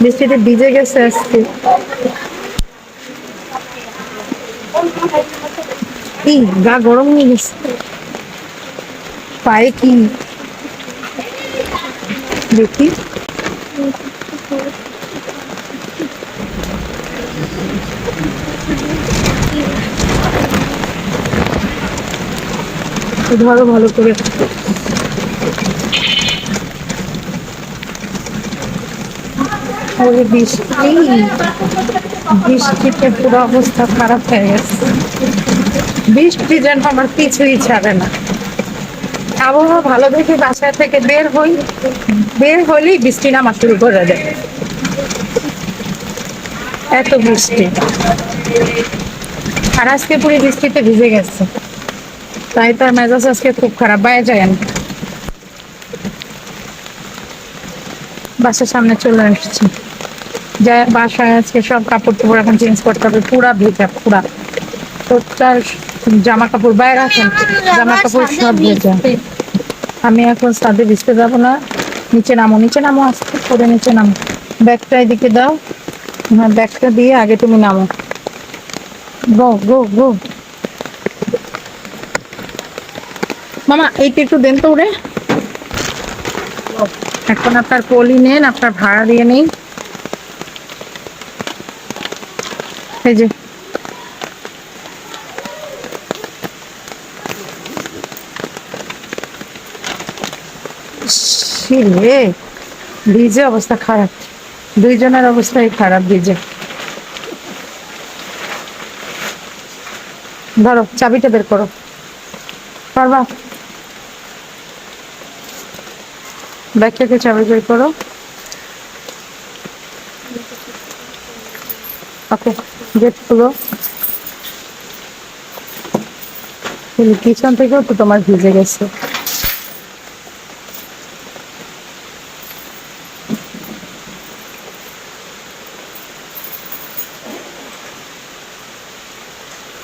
বৃষ্টিতে ভিজে গেছে আজকে। গা গরম হয়ে গেছে। পায়ে কি? দেখি। ধরো ভালো করে। ওরে বৃষ্টি, বৃষ্টিতে পুরো অবস্থা খারাপ হয়ে গেছে। বৃষ্টি যেন আমার কিছুই ছাড়ে না। আবহাওয়া ভালো দেখে বাসা থেকে বের হই, বের হলেই বৃষ্টি নামা শুরু করে দেয়। এত বৃষ্টি। আর আজকে পুরো বৃষ্টিতে ভিজে গেছে। তাই তার মেজাজ আজকে খুব খারাপ, বাইরে যায় বাসার সামনে চলে আসছি। যা বাসায় আজকে সব কাপড় টাপড় এখন চেঞ্জ করতে হবে পুরা ভেজা পুরা। তোর জামা কাপড় বাইরে রাখেন জামা কাপড় সব ভেজা। আমি এখন সাদে ভিজতে যাব না নিচে নামো নিচে নামো আস্তে করে নিচে নামো। ব্যাগটা এদিকে দাও। হ্যাঁ ব্যাগটা দিয়ে আগে তুমি নামো। গো গো গো। মামা এইটা একটু দেন তো ওরে। এখন আপনার পলি নেন আপনার ভাড়া দিয়ে নেই। যে। রে অবস্থা খারাপ। দুইজনের অবস্থাই খারাপ ভিজে। ধরো, চাবিটা বের করো। পারবা? ব্যাগ চাবি বের করো। ওকে। গেট খুলো পিছন থেকেও তো তোমার ভিজে গেছে।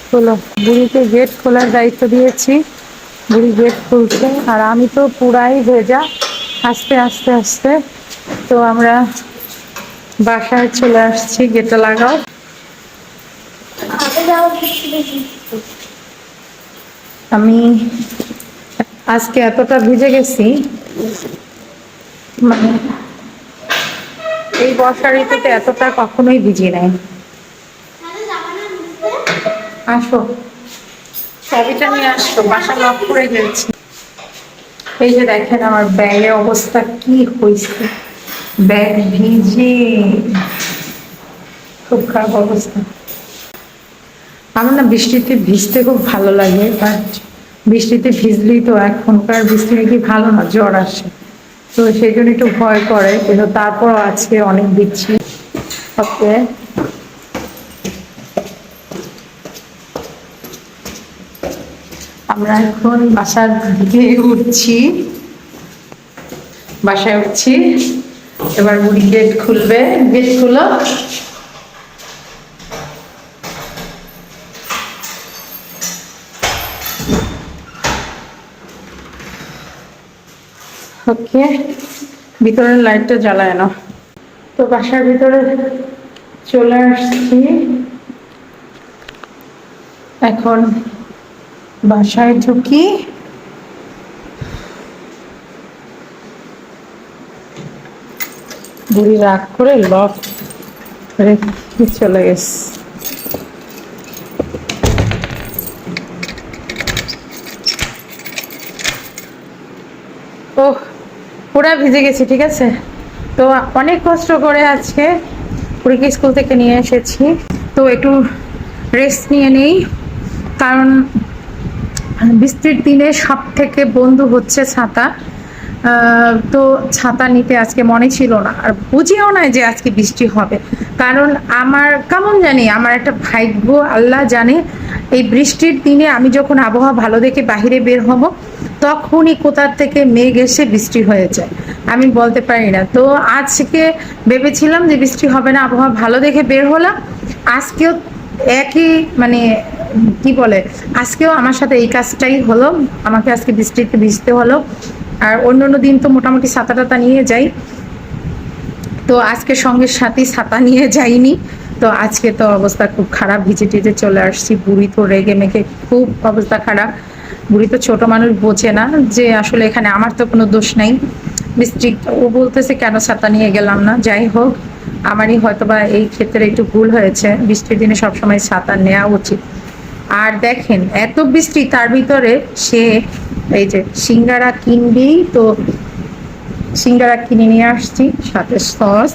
খোলো বুড়িকে গেট খোলার দায়িত্ব দিয়েছি। বুড়ি গেট খুলছে, আর আমি তো পুরাই ভেজা। আস্তে আস্তে আস্তে। তো আমরা বাসায় চলে আসছি গেটটা লাগাও। আমি আজকে এতটা ভিজে গেছি মানে এই বর্ষা ঋতুতে এতটা কখনোই ভিজি নাই। আসো। চাবিটা নিয়ে আসো, বাসা লক করে গেছি এই যে দেখেন আমার ব্যাগের অবস্থা কি হয়েছে। ব্যাগ ভিজে। খুব খারাপ অবস্থা। আমার না বৃষ্টিতে ভিজতে খুব ভালো লাগে বাট বৃষ্টিতে ভিজলেই তো এখনকার বৃষ্টি নাকি ভালো না, জ্বর আসে। তো সেই জন্য একটু ভয় করে, কিন্তু তারপরও আজকে অনেক দিচ্ছি। ওকে। আমরা এখন বাসার দিকে উঠছি। বাসায় উঠছি। এবার বুড়ি গেট খুলবে। গেট খুলো। ওকে ভিতরের লাইটটা জ্বালায় না তো বাসার ভিতরে চলে আসছি। এখন বাসায় ঢুকি। বুড়ি রাগ করে লক রেখে চলে গেছে। ও পুরা ভিজে গেছি, ঠিক আছে? তো অনেক কষ্ট করে আজকে পুরীকে স্কুল থেকে নিয়ে এসেছি। তো একটু রেস্ট নিয়ে নেই, কারণ বৃষ্টির দিনে সব থেকে বন্ধু হচ্ছে ছাতা। তো ছাতা নিতে আজকে মনে ছিল না, আর বুঝিও না যে আজকে বৃষ্টি হবে। কারণ আমার, কেমন জানি, আমার একটা ভাগ্য, আল্লাহ জানে, এই বৃষ্টির দিনে আমি যখন আবহাওয়া ভালো দেখে বাইরে বের হব তখনই কোথার থেকে মেঘ এসে বৃষ্টি হয়ে যায় আমি বলতে পারি না। তো আজকে ভেবেছিলাম যে বৃষ্টি হবে না, আবহাওয়া ভালো দেখে বের হলাম। আজকেও একই মানে কি বলে, আজকেও আমার সাথে এই কাজটাই হলো। আমাকে আজকে বৃষ্টিতে ভিজতে হলো। আর অন্য অন্য দিন তো মোটামুটি ছাতা টাতা নিয়ে যাই। তো আজকে সঙ্গে সাথে ছাতা নিয়ে যাইনি। তো আজকে তো অবস্থা খুব খারাপ। ভিজে টিজে চলে আসছি। বুড়ি তো রেগে মেখে খুব অবস্থা খারাপ। বুড়ি তো ছোট মানুষ বোঝে না যে আসলে এখানে আমার তো কোনো দোষ নাই। মিস্ত্রি ও বলতেছে, কেন ছাতা নিয়ে গেলাম না? যাই হোক, আমারই হয়তোবা এই ক্ষেত্রে একটু ভুল হয়েছে। বৃষ্টির দিনে সবসময় ছাতা নেওয়া উচিত। আর দেখেন, এত বৃষ্টি, তার ভিতরে সে এই যে সিঙ্গারা কিনবেই তো সিঙ্গারা কিনে নিয়ে আসছি, সাথে সস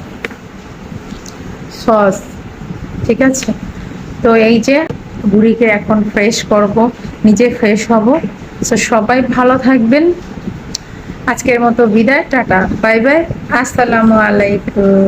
সস, ঠিক আছে? তো এই যে বুড়িকে এখন ফ্রেশ করব। নিজে ফ্রেশ হব। সো সবাই ভালো থাকবেন। আজকের মতো বিদায়, টাটা, বাই বাই, আসসালামু আলাইকুম।